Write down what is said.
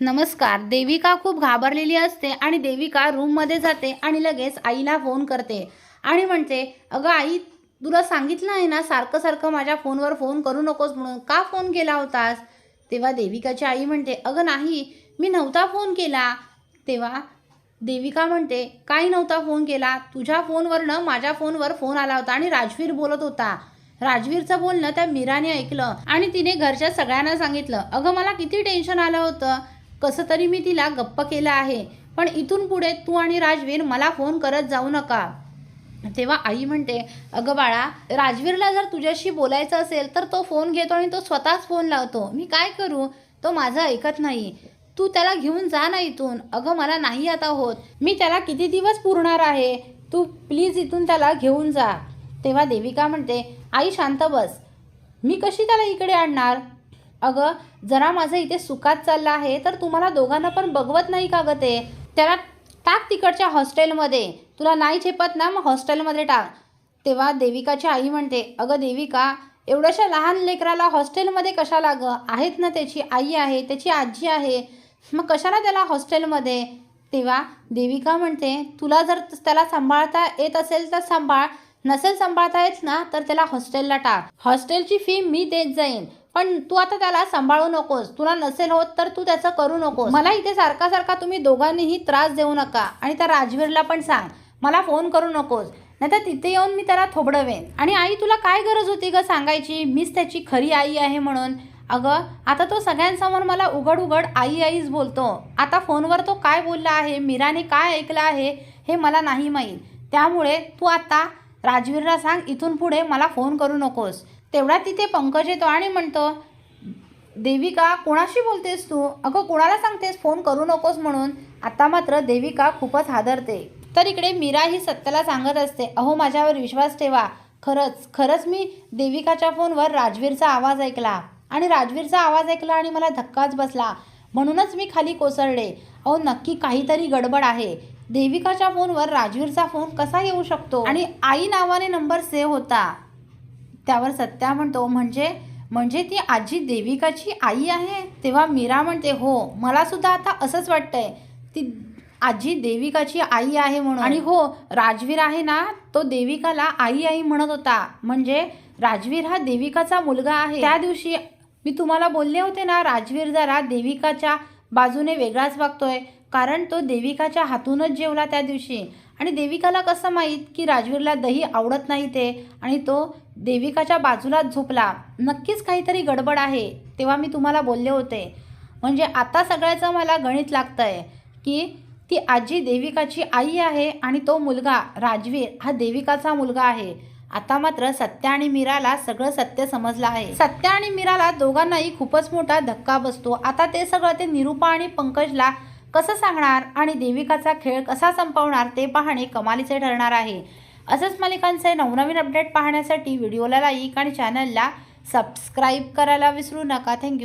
नमस्कार देविका खूप घाबरलेली असते आणि देविका रूममध्ये जाते आणि लगेच आईला फोन करते. आणि म्हणते अगं आई तुला सांगितलं आहे ना सारखं सारखं माझ्या फोनवर फोन करू नकोस म्हणून. का फोन केला होतास? तेव्हा देविकाची आई म्हणते अगं नाही मी नव्हता फोन केला. तेव्हा देविका म्हणते काही नव्हता फोन केला? तुझ्या फोनवरनं माझ्या फोनवर फोन आला होता आणि राजवीर बोलत होता. राजवीरचं बोलणं त्या मीराने ऐकलं आणि तिने घरच्या सगळ्यांना सांगितलं अगं मला किती टेन्शन आलं होतं. कसं तरी मी तिला गप्प केलं आहे. पण इथून पुढे तू आणि राजवीर मला फोन करत जाऊ नका. तेव्हा आई म्हणते अगं बाळा राजवीरला जर तुझ्याशी बोलायचं असेल तर तो फोन घेतो आणि तो स्वतःच फोन लावतो. मी काय करू? तो माझं ऐकत नाही. तू त्याला घेऊन जा ना इथून. अगं मला नाही आता होत. मी त्याला किती दिवस पुरणार आहे? तू प्लीज इथून त्याला घेऊन जा. तेव्हा देविका म्हणते आई शांत बस. मी कशी त्याला इकडे आणणार? अगं जरा माझं इथे सुखात चाललं आहे तर तुम्हाला दोघांना पण बघवत नाही का गं ते? त्याला टाक तिकडच्या हॉस्टेलमध्ये. तुला नाही झेपत ना मग हॉस्टेलमध्ये टाक. तेव्हा देविकाची आई म्हणते अगं देविका एवढ्याशा लहान लेकराला हॉस्टेलमध्ये कशाला गं? आहेत ना त्याची आई आहे त्याची आजी आहे. मग कशाला त्याला हॉस्टेलमध्ये? तेव्हा देविका म्हणते तुला जर त्याला सांभाळता येत असेल तर सांभाळ. नसेल सांभाळता येत ना तर त्याला हॉस्टेलला टाक. हॉस्टेलची फी मी देत जाईन. पण तू आता त्याला सांभाळू नकोस. तुला नसेल होत तर तू त्याचं करू नकोस. मला इथे सारखा सारखा तुम्ही दोघांनीही त्रास देऊ नका आणि त्या राजवीरला पण सांग. मला फोन करू नकोस. नाही तर तिथे येऊन मी त्याला थोबडवेन. आणि आई तुला काय गरज होती ग सांगायची? मीच त्याची खरी आई आहे म्हणून. अगं आता तो सगळ्यांसमोर मला उघड उघड आई आईच बोलतो. आता फोनवर तो काय बोलला आहे? मीराने काय ऐकलं आहे? हे मला नाही माहीत. त्यामुळे तू आता राजवीरला सांग. इथून पुढे मला फोन करू नकोस. तेवढा तिथे पंकज येतो आणि म्हणतो देविका कोणाशी बोलतेस तू? अगं कोणाला सांगतेस? फोन करू नकोस म्हणून. आता मात्र देविका खूपच हादरते. तर इकडे मीरा ही सत्याला सांगत असते अहो माझ्यावर विश्वास ठेवा. खरंच खरंच मी देविकाच्या फोनवर राजवीरचा आवाज ऐकला. आणि राजवीरचा आवाज ऐकला आणि मला धक्काच बसला. म्हणूनच मी खाली कोसळले. अहो नक्की काहीतरी गडबड आहे. देविकाच्या फोनवर राजवीरचा फोन कसा येऊ शकतो? आणि आई नावाने नंबर सेव्ह होता. त्यावर सत्या म्हणतो. म्हणजे म्हणजे ती आजी देविकाची आई आहे. तेव्हा मीरा म्हणते हो मला सुद्धा आता असंच वाटतंय. ती आजी देविकाची आई आहे म्हणून. आणि हो राजवीर आहे ना तो देविकाला आई आई म्हणत होता. म्हणजे राजवीर हा देविकाचा मुलगा आहे. त्या दिवशी मी तुम्हाला बोलले होते ना राजवीर जरा देविकाच्या बाजूने वेगळाच वागतोय. कारण तो देविकाच्या हातूनच जेवला त्या दिवशी. आणि देविकाला कसं माहीत की राजवीरला दही आवडत नाही ते? आणि तो देविकाच्या बाजूलाच झोपला. नक्कीच काहीतरी गडबड आहे तेव्हा मी तुम्हाला बोलले होते. म्हणजे आता सगळ्याचं मला गणित लागतं आहे की ती आजी देविकाची आई आहे आणि तो मुलगा राजवीर हा देविकाचा मुलगा आहे. आता मात्र सत्या आणि मीराला सगळं सत्य समजलं आहे. सत्या आणि मीराला दोघांनाही खूपच मोठा धक्का बसतो. आता ते सगळं ते निरुपा आणि पंकजला कसं सांगणार आणि देविकाचा खेळ कसा संपवणार ते पाहणे कमालीचे ठरणार आहे. असंच मालिकांचे नवनवीन अपडेट पाहण्यासाठी व्हिडिओला लाईक आणि चॅनलला सबस्क्राईब करायला विसरू नका. थँक्यू